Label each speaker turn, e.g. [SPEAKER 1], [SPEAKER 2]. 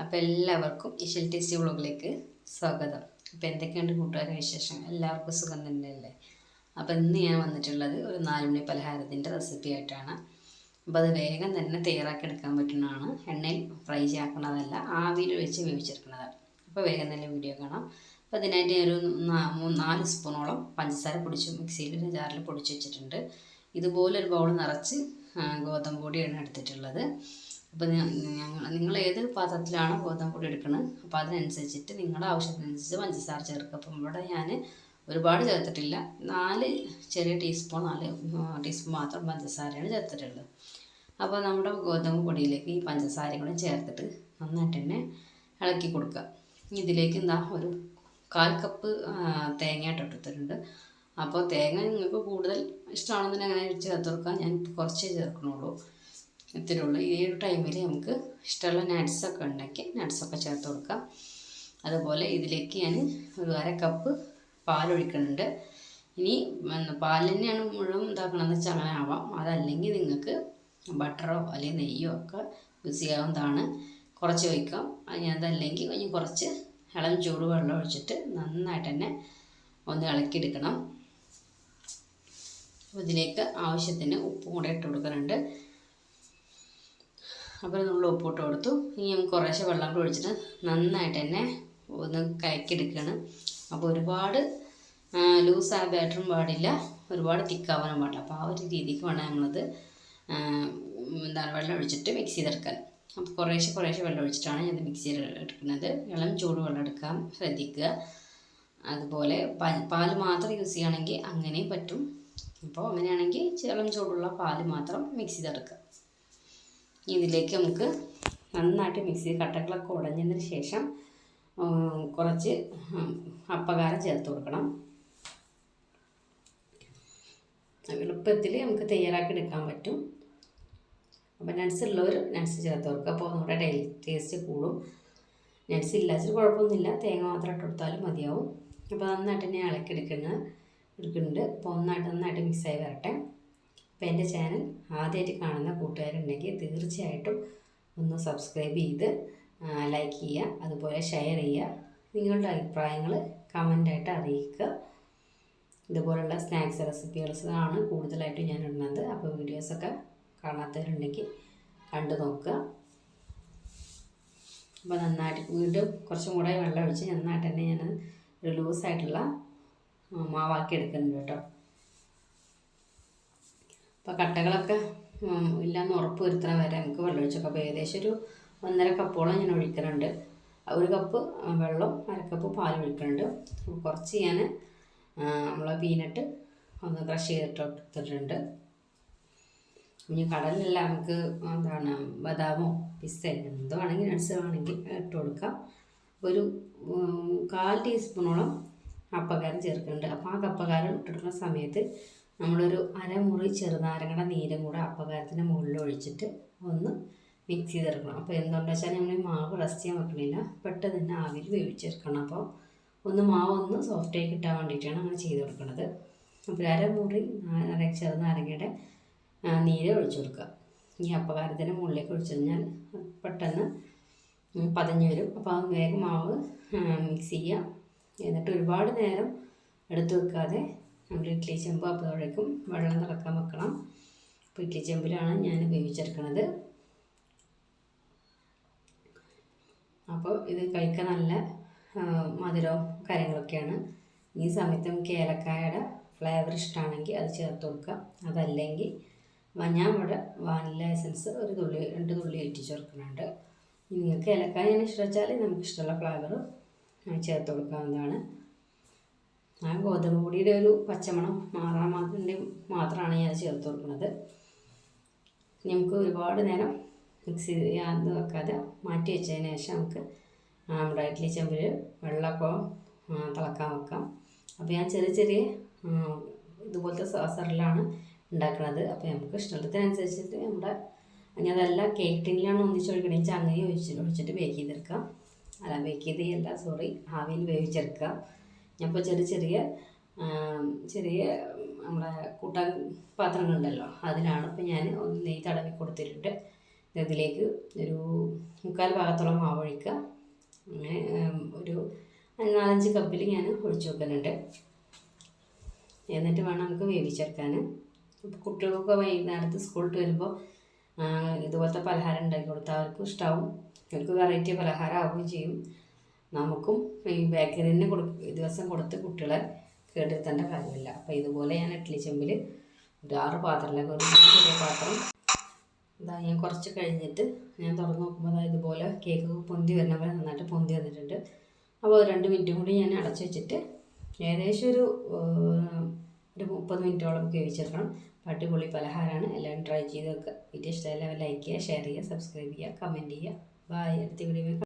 [SPEAKER 1] അപ്പോൾ എല്ലാവർക്കും ഇഷൽ ടേസ്റ്റി വ്ളോഗിലേക്ക് സ്വാഗതം. അപ്പോൾ എന്തൊക്കെയുണ്ട് കൂട്ടുകാരുടെ വിശേഷം എല്ലാവർക്കും സുഖം തന്നെയല്ലേ? അപ്പോൾ ഇന്ന് ഞാൻ വന്നിട്ടുള്ളത് ഒരു നാലുമണി പലഹാരത്തിന്റെ റെസിപ്പി ആയിട്ടാണ്. അപ്പോൾ അത് വേഗം തന്നെ തയ്യാറാക്കി എടുക്കാൻ പറ്റുന്നതാണ്. എണ്ണയിൽ ഫ്രൈ ചെയ്യാക്കുന്നതല്ല ആവിയിൽ വെച്ച് വേവിച്ചെടുക്കുന്നതാണ്. അപ്പോൾ വേഗം തന്നെ വീഡിയോ കാണാം. അപ്പോൾ അതിനായിട്ട് ഒരു നാല് സ്പൂണോളം പഞ്ചസാര പൊടിച്ച് മിക്സിയിൽ ഒരു ജാറിൽ പൊടിച്ച് വെച്ചിട്ടുണ്ട്. ഇതുപോലെ ഒരു ബൗൾ നിറച്ച് ഗോതമ്പ് പൊടിയാണ് എടുത്തിട്ടുള്ളത്. അപ്പോൾ ഞങ്ങൾ നിങ്ങൾ ഏത് പാത്രത്തിലാണ് ഗോതമ്പ് പൊടി എടുക്കുന്നത് അപ്പോൾ അതിനനുസരിച്ചിട്ട് നിങ്ങളുടെ ആവശ്യത്തിനനുസരിച്ച് പഞ്ചസാര ചേർക്കുക. അപ്പം ഇവിടെ ഞാൻ ഒരുപാട് ചേർത്തിട്ടില്ല. നാല് ചെറിയ ടീസ്പൂൺ നാല് ടീസ്പൂൺ മാത്രം പഞ്ചസാരയാണ് ചേർത്തിട്ടുള്ളത്. അപ്പോൾ നമ്മുടെ ഗോതമ്പ് പൊടിയിലേക്ക് ഈ പഞ്ചസാരയും കൂടെ ചേർത്തിട്ട് നന്നായിട്ട് തന്നെ ഇളക്കി കൊടുക്കുക. ഇതിലേക്ക് എന്താ ഒരു കാൽ കപ്പ് തേങ്ങ ഇട്ടിട്ടുണ്ട് അപ്പോൾ തേങ്ങ നിങ്ങൾക്ക് കൂടുതൽ ഇഷ്ടമാണെന്നുണ്ടെങ്കിൽ അങ്ങനെ ചേർത്ത് കൊടുക്കാം. ഞാൻ കുറച്ചേ ചേർക്കണുള്ളൂ. ഇത്രയേ ഈ ഒരു ടൈമിൽ നമുക്ക് ഇഷ്ടമുള്ള നട്ട്സൊക്കെ ഉണ്ടെങ്കിൽ നട്ട്സൊക്കെ ചേർത്ത് കൊടുക്കാം. അതുപോലെ ഇതിലേക്ക് ഞാൻ ഒരു അര കപ്പ് പാലൊഴിക്കുന്നുണ്ട് ഇനി പാൽ തന്നെയാണ് മുഴുവൻ ഇതാക്കണമെന്ന് വെച്ചാൽ അങ്ങനെ ആവാം. അതല്ലെങ്കിൽ നിങ്ങൾക്ക് ബട്ടറോ അല്ലെങ്കിൽ നെയ്യോ ഒക്കെ യൂസ് ചെയ്യാവുന്നതാണ്. കുറച്ച് ഒഴിക്കാം. അത് അതല്ലെങ്കിൽ ഇനി കുറച്ച് ഇളം ചൂട് വെള്ളം ഒഴിച്ചിട്ട് നന്നായിട്ട് തന്നെ ഒന്ന് ഇളക്കിയെടുക്കണം. അപ്പോൾ ഇതിലേക്ക് ആവശ്യത്തിന് ഉപ്പും കൂടെ ഇട്ട് കൊടുക്കുന്നുണ്ട്. അപ്പോൾ നമ്മൾ ഉപ്പിട്ട് കൊടുത്തു. ഇനി നമുക്ക് കുറേശ്ശെ വെള്ളം കൂടി ഒഴിച്ചിട്ട് നന്നായിട്ട് തന്നെ ഒന്ന് കലക്കിയെടുക്കുകയാണ്. അപ്പോൾ ഒരുപാട് ലൂസ് ആ ബാറ്ററും പാടില്ല. ഒരുപാട് തിക്കാവാനും പാടില്ല. അപ്പോൾ ആ ഒരു രീതിക്ക് വേണം നമ്മളത് എന്താണ് വെള്ളം ഒഴിച്ചിട്ട് മിക്സ് ചെയ്തെടുക്കാൻ. അപ്പോൾ കുറേശ്ശെ കുറേശ്ശെ വെള്ളം ഒഴിച്ചിട്ടാണ് ഞാൻ മിക്സ് ചെയ്ത് എടുക്കുന്നത് ഇളം ചൂട് വെള്ളം എടുക്കാൻ ശ്രദ്ധിക്കുക. അതുപോലെ പാൽ മാത്രം യൂസ് ചെയ്യുകയാണെങ്കിൽ അങ്ങനെയും പറ്റും. അപ്പോൾ അങ്ങനെയാണെങ്കിൽ ഇളം ചൂടുള്ള പാൽ മാത്രം മിക്സ് ചെയ്തെടുക്കുക. ഇതിലേക്ക് നമുക്ക് നന്നായിട്ട് മിക്സി കട്ടകളൊക്കെ ഉടഞ്ഞതിന് ശേഷം കുറച്ച് അപ്പകാരം ചേർത്ത് കൊടുക്കണം. എളുപ്പത്തിൽ നമുക്ക് തയ്യാറാക്കി എടുക്കാൻ പറ്റും. അപ്പോൾ നട്ട്സ് ഉള്ളവർ നട്ട്സ് ചേർത്ത് കൊടുക്കുക അപ്പോൾ നമ്മുടെ ടേസ്റ്റ് കൂടും. നട്ട്സ് ഇല്ലാച്ചിട്ട് കുഴപ്പമൊന്നുമില്ല. തേങ്ങ മാത്രം ഇട്ട് കൊടുത്താലും മതിയാവും. അപ്പോൾ നന്നായിട്ട് തന്നെ ഇളക്കി എടുക്കുന്നത് എടുക്കുന്നുണ്ട്. അപ്പോൾ ഒന്നായിട്ട് നന്നായിട്ട് മിക്സായി വരട്ടെ. അപ്പോൾ എന്റെ ചാനൽ ആദ്യമായിട്ട് കാണുന്ന കൂട്ടുകാരുണ്ടെങ്കിൽ തീർച്ചയായിട്ടും ഒന്ന് സബ്സ്ക്രൈബ് ചെയ്ത് ലൈക്ക് ചെയ്യുക അതുപോലെ ഷെയർ ചെയ്യുക. നിങ്ങളുടെ അഭിപ്രായങ്ങൾ കമന്റായിട്ട് അറിയിക്കുക. ഇതുപോലുള്ള സ്നാക്സ് റെസിപ്പികൾസാണ് കൂടുതലായിട്ടും ഞാൻ ഇടുന്നത്. അപ്പോൾ വീഡിയോസൊക്കെ കാണാത്തവരുണ്ടെങ്കിൽ കണ്ടു നോക്കുക. അപ്പോൾ നന്നായിട്ട് വീണ്ടും കുറച്ചും കൂടെ വെള്ളം ഒഴിച്ച് നന്നായിട്ട് തന്നെ ഞാൻ ഒരു ലൂസായിട്ടുള്ള മാവാക്കി എടുക്കുന്നുണ്ട് കേട്ടോ. അപ്പോൾ കട്ടകളൊക്കെ ഇല്ലയെന്ന് ഉറപ്പ് വരുത്തണം വരെ. നമുക്ക് വെള്ളം ഒഴിച്ചൊക്കെ. അപ്പോൾ ഏകദേശം ഒരു ഒന്നര കപ്പോളം ഞാൻ ഒഴിക്കുന്നുണ്ട് ഒരു കപ്പ് വെള്ളം അര കപ്പ് പാൽ ഒഴിക്കുന്നുണ്ട് കുറച്ച് ഞാൻ നമ്മൾ പീനട്ട് ഒന്ന് ക്രഷ് ചെയ്തിട്ട് എടുത്തിട്ടുണ്ട്. ഇനി കടലിലല്ല നമുക്ക് എന്താണ് ബദാമോ പിസ്ത എന്തോ ആണെങ്കിൽ നട്ട്സ് വേണമെങ്കിൽ ഇട്ട് കൊടുക്കാം. ഒരു കാൽ ടീസ്പൂണോളം അപ്പക്കാരം ചേർക്കുന്നുണ്ട്. അപ്പോൾ ആ കപ്പക്കാരം ഇട്ടെടുക്കുന്ന സമയത്ത് നമ്മളൊരു അരമുറി ചെറുനാരങ്ങയുടെ നീരും കൂടെ അപ്പകാരത്തിന്റെ മുകളിൽ ഒഴിച്ചിട്ട് ഒന്ന് മിക്സ് ചെയ്തെടുക്കണം. അപ്പോൾ എന്തുകൊണ്ടെന്ന് വെച്ചാൽ നമ്മൾ ഈ മാവ് റസ്റ്റ് ചെയ്യാൻ വെക്കണില്ല. പെട്ടെന്ന് തന്നെ ആവിയിൽ വേവിച്ചെടുക്കണം. അപ്പോൾ ഒന്ന് മാവ് ഒന്ന് സോഫ്റ്റായി കിട്ടാൻ വേണ്ടിയിട്ടാണ് അങ്ങനെ ചെയ്ത് കൊടുക്കുന്നത്. അപ്പോൾ അരമുറി നാരങ്ങ ചെറുനാരങ്ങയുടെ നീര് ഒഴിച്ചു കൊടുക്കുക. ഈ അപ്പകാരത്തിന്റെ മുകളിലേക്ക് ഒഴിച്ചു കഴിഞ്ഞാൽ പെട്ടെന്ന് പതഞ്ഞ് വരും. അപ്പോൾ അത് വേഗം മാവ് മിക്സ് ചെയ്യുക. എന്നിട്ട് ഒരുപാട് നേരം എടുത്ത് വെക്കാതെ നമ്മൾ ഇഡ്ഡലി ചെമ്പ് അപ്പോഴേക്കും വെള്ളം തിളക്കാൻ വെക്കണം. അപ്പോൾ ഇഡ്ഡലി ചെമ്പിലാണ് ഞാൻ വേവിച്ചെടുക്കുന്നത് അപ്പോൾ ഇത് കഴിക്കാൻ നല്ല മധുരവും കാര്യങ്ങളൊക്കെയാണ്. ഈ സമയത്ത് നമുക്ക് ഏലക്കായയുടെ ഫ്ലേവർ ഇഷ്ടമാണെങ്കിൽ അത് ചേർത്ത് കൊടുക്കാം അതല്ലെങ്കിൽ ഞാൻ ഇവിടെ വാനില എസൻസ് ഒരു തുള്ളി രണ്ട് തുള്ളി ഇറ്റി ചേർക്കുന്നുണ്ട്. നിങ്ങൾക്ക് ഏലക്കായ ഇഷ്ടം വെച്ചാൽ നമുക്ക് ഇഷ്ടമുള്ള ഫ്ലേവർ ചേർത്ത് കൊടുക്കാവുന്നതാണ്. ആ ഗോതമ്പ് പൊടിയുടെ ഒരു പച്ചമണം മാറാൻ വേണ്ടി മാത്രമാണ് ഞാൻ ചേർത്ത് കൊടുക്കുന്നത്. നമുക്ക് ഒരുപാട് നേരം മിക്സ് ചെയ്ത് വെക്കാതെ മാറ്റി വെച്ചതിന് ശേഷം നമുക്ക് നമ്മുടെ ഇഡ്ഡലി ചെമ്പിൽ വെള്ളമൊക്കെ തിളക്കാൻ വെക്കാം. അപ്പോൾ ഞാൻ ചെറിയ ചെറിയ ഇതുപോലത്തെ സോസറിലാണ് ഉണ്ടാക്കുന്നത്. അപ്പോൾ നമുക്ക് ഇഷ്ടത്തിനനുസരിച്ചിട്ട് നമ്മുടെ ഞാനതെല്ലാം കേക്ക് ടിന്നിലാണ് ഒന്നിച്ചൊഴിക്കണമെന്ന് വെച്ചാൽ അങ്ങനെ ഒഴിച്ച് ഒഴിച്ചിട്ട് ബേക്ക് ചെയ്തെടുക്കാം. അല്ല ബേക്ക് ചെയ്തല്ല സോറി ആവിയിൽ വേവിച്ചെടുക്കാം. ഞാനിപ്പോൾ ചെറിയ ചെറിയ ചെറിയ നമ്മുടെ കൂട്ടാൻ പാത്രങ്ങളുണ്ടല്ലോ. അതിലാണ് ഇപ്പോൾ ഞാൻ ഒന്ന് നെയ്യ് തടവി കൊടുത്തിട്ടുണ്ട്. ഇതിലേക്ക് ഒരു മുക്കാൽ ഭാഗത്തോളം മാവൊഴിക്കുക അങ്ങനെ ഒരു നാലഞ്ച് കപ്പിൽ ഞാൻ ഒഴിച്ചു വെക്കുന്നുണ്ട്. എന്നിട്ട് വേണം നമുക്ക് വേവിച്ചെടുക്കാൻ അപ്പോൾ കുട്ടികൾക്കൊക്കെ വൈകുന്നേരത്ത് സ്കൂളിൽ വരുമ്പോൾ ഇതുപോലത്തെ പലഹാരം ഉണ്ടാക്കി കൊടുത്താൽ അവർക്കും ഇഷ്ടമാവും അവർക്ക് വെറൈറ്റി പലഹാരം ആവുകയും ചെയ്യും. നമുക്കും ഈ ബേക്കറി തന്നെ കൊടുക്ക ദിവസം കൊടുത്ത് കുട്ടികളെ കേട്ടിരുത്തേണ്ട കാര്യമില്ല. അപ്പോൾ ഇതുപോലെ ഞാൻ ഇഡ്ഡലി ചെമ്പിൽ ഒരു ആറ് പാത്രത്തിലൊക്കെ ഒരു ചെറിയ പാത്രം. ഇതാ ഞാൻ കുറച്ച് കഴിഞ്ഞിട്ട് ഞാൻ തുറന്ന് നോക്കുമ്പോൾ അതായത് ഇതുപോലെ കേക്ക് പൊന്തി വരുന്ന പോലെ നന്നായിട്ട് പൊന്തി വന്നിട്ടുണ്ട്. അപ്പോൾ രണ്ട് മിനിറ്റും കൂടി ഞാൻ അടച്ചു വെച്ചിട്ട് ഏകദേശം ഒരു ഒരു മുപ്പത് മിനിറ്റോളം വേവിച്ചെടുക്കണം. അടിപൊളി പലഹാരമാണ് എല്ലാവരും ട്രൈ ചെയ്ത് വെക്കുക വീഡിയോ ഇഷ്ടമായാലും ലൈക്ക് ചെയ്യുക ഷെയർ ചെയ്യുക സബ്സ്ക്രൈബ് ചെയ്യുക കമന്റ് ചെയ്യുക. ബായ് അടുത്ത വീഡിയോ